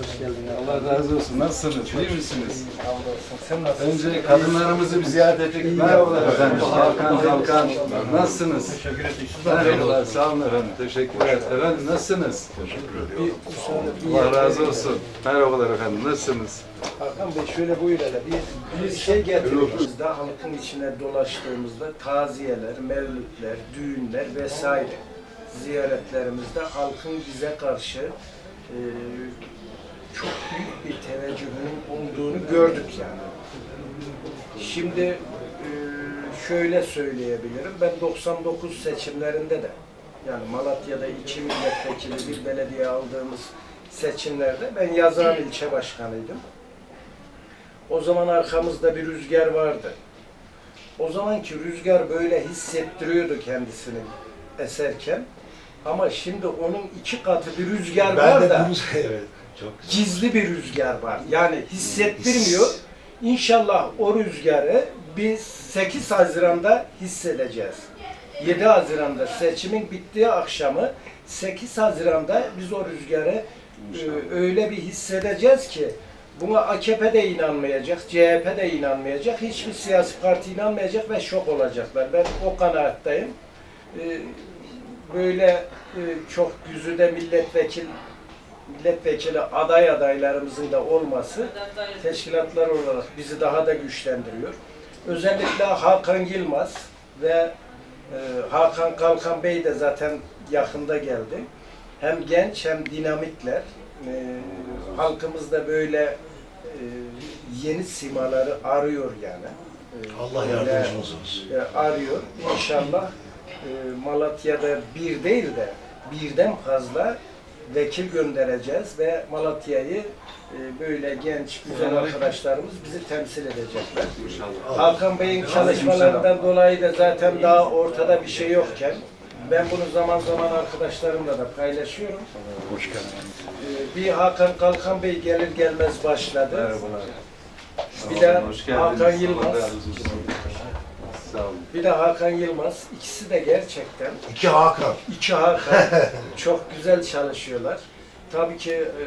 Hoş geldin. Allah razı olsun. Nasılsınız? İyi misiniz? Hamdolsun. Sen nasılsın? Önce kadınlarımızı bir ziyaret ettik. Merhabalar efendim. Hakan Kalkan. Nasılsınız? Teşekkür ederim. Merhabalar. Sağ olun efendim. Teşekkürler. Efendim nasılsınız? Şöyle bir Allah razı olsun. Merhabalar efendim. Nasılsınız? Hakan Bey şöyle buyur hele. Bir, bir şey getirdiğimizde halkın içine dolaştığımızda taziyeler, mevlütler, düğünler vesaire ziyaretlerimizde halkın bize karşı e, çok büyük bir teveccühünün olduğunu gördük yani. Şimdi e, şöyle söyleyebilirim. Ben 99 seçimlerinde de yani Malatya'da iki milletvekili bir belediye aldığımız seçimlerde ben Yazıhan ilçe başkanıydım. O zaman arkamızda bir rüzgar vardı. O zamanki rüzgar böyle hissettiriyordu kendisini eserken. Ama şimdi onun iki katı bir rüzgar var da evet. Çok gizli bir rüzgar var. Yani hissettirmiyor. İnşallah o rüzgarı biz 8 Haziran'da hissedeceğiz. 7 Haziran'da seçimin bittiği akşamı 8 Haziran'da biz o rüzgarı e, öyle bir hissedeceğiz ki buna AKP de inanmayacak, CHP de inanmayacak, hiçbir siyasi parti inanmayacak ve şok olacaklar. Ben o kanaattayım. E, böyle e, çok güzide milletvekil milletvekili aday adaylarımızın da olması teşkilatlar olarak bizi daha da güçlendiriyor. Özellikle Hakan Yılmaz ve e, Hakan Kalkan Bey de zaten yakında geldi. Hem genç hem dinamikler. E, halkımız da böyle e, yeni simaları arıyor yani. E, Allah yardımcımız olsun. e, arıyor. İnşallah e, Malatya'da bir değil de birden fazla vekil göndereceğiz ve Malatya'yı e, böyle genç, güzel arkadaşlarımız bizi temsil edecekler. İnşallah. Hakan Bey'in çalışmalarından dolayı da zaten daha ortada bir şey yokken ben bunu zaman zaman arkadaşlarımla da paylaşıyorum. Hoş geldin. E, Bir Hakan Kalkan Bey gelir gelmez başladı. Merhabalar. Bir de geldiniz. Hakan Yılmaz. Sağ olun. Bir de Hakan Yılmaz. İkisi de gerçekten İki Hakan. İki Hakan çok güzel çalışıyorlar. Tabii ki e,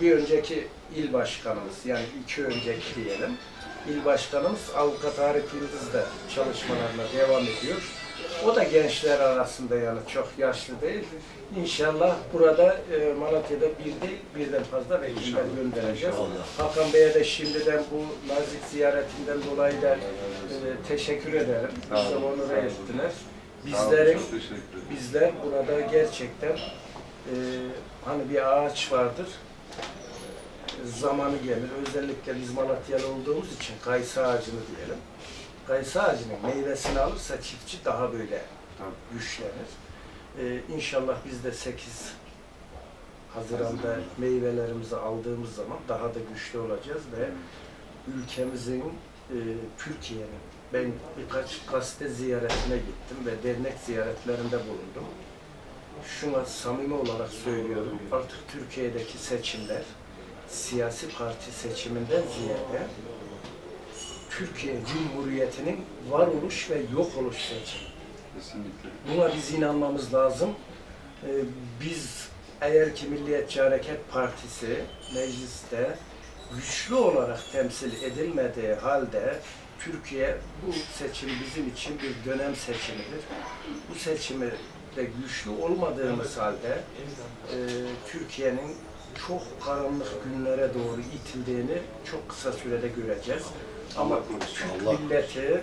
bir önceki il başkanımız yani iki önceki diyelim. İl başkanımız Avukat Arif Yıldız da çalışmalarına devam ediyor. O da gençler arasında yani çok yaşlı değil. İnşallah burada e, Malatya'da bir değil birden fazla vekiller göndereceğiz. Hakan Bey'e de şimdiden bu nazik ziyaretinden dolayı da e, teşekkür ederim. Sağ Bizi olun, onur sağ olun. ettiler. Bizlerin çok teşekkür ederim. bizler burada gerçekten e, hani bir ağaç vardır. Zamanı gelir. Özellikle biz Malatyalı olduğumuz için kayısı ağacını diyelim. Kayısı ağacının meyvesini alırsa çiftçi daha böyle güçlenir. E, inşallah biz de 8 Haziran'da meyvelerimizi aldığımız zaman daha da güçlü olacağız ve ülkemizin, e, Türkiye'nin ben birkaç gazete ziyaretine gittim ve dernek ziyaretlerinde bulundum. Şuna samimi olarak söylüyorum. Artık Türkiye'deki seçimler siyasi parti seçiminden ziyade Türkiye Cumhuriyeti'nin varoluş ve yok oluş seçimi. Kesinlikle. Buna biz inanmamız lazım. Ee, biz eğer ki Milliyetçi Hareket Partisi mecliste güçlü olarak temsil edilmediği halde Türkiye bu seçim bizim için bir dönem seçimidir. Bu seçimi de güçlü olmadığımız halde e, Türkiye'nin çok karanlık günlere doğru itildiğini çok kısa sürede göreceğiz. Ama Allah. Türk Allah milleti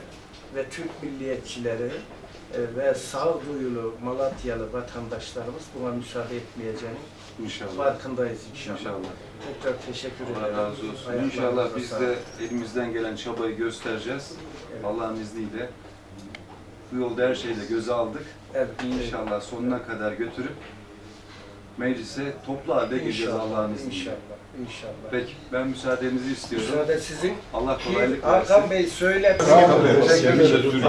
ve Türk milliyetçileri e, ve sağduyulu Malatyalı vatandaşlarımız buna müsaade etmeyeceğinin İnşallah. farkındayız inşallah. İnşallah. Tekrar teşekkür Allah ederim. razı olsun. Ayaklarınıza İnşallah biz de elimizden gelen çabayı göstereceğiz. Evet. Allah'ın izniyle. Bu yolda her şeyi de göze aldık. Evet, İnşallah sonuna kadar götürüp meclise toplu halde gireceğiz İnşallah, Allah'ın izniyle. İnşallah. İnşallah. Peki ben müsaadenizi istiyorum. Müsaade sizin. Allah kolaylık Hakan versin. Bey söyle. Teşekkür ederim.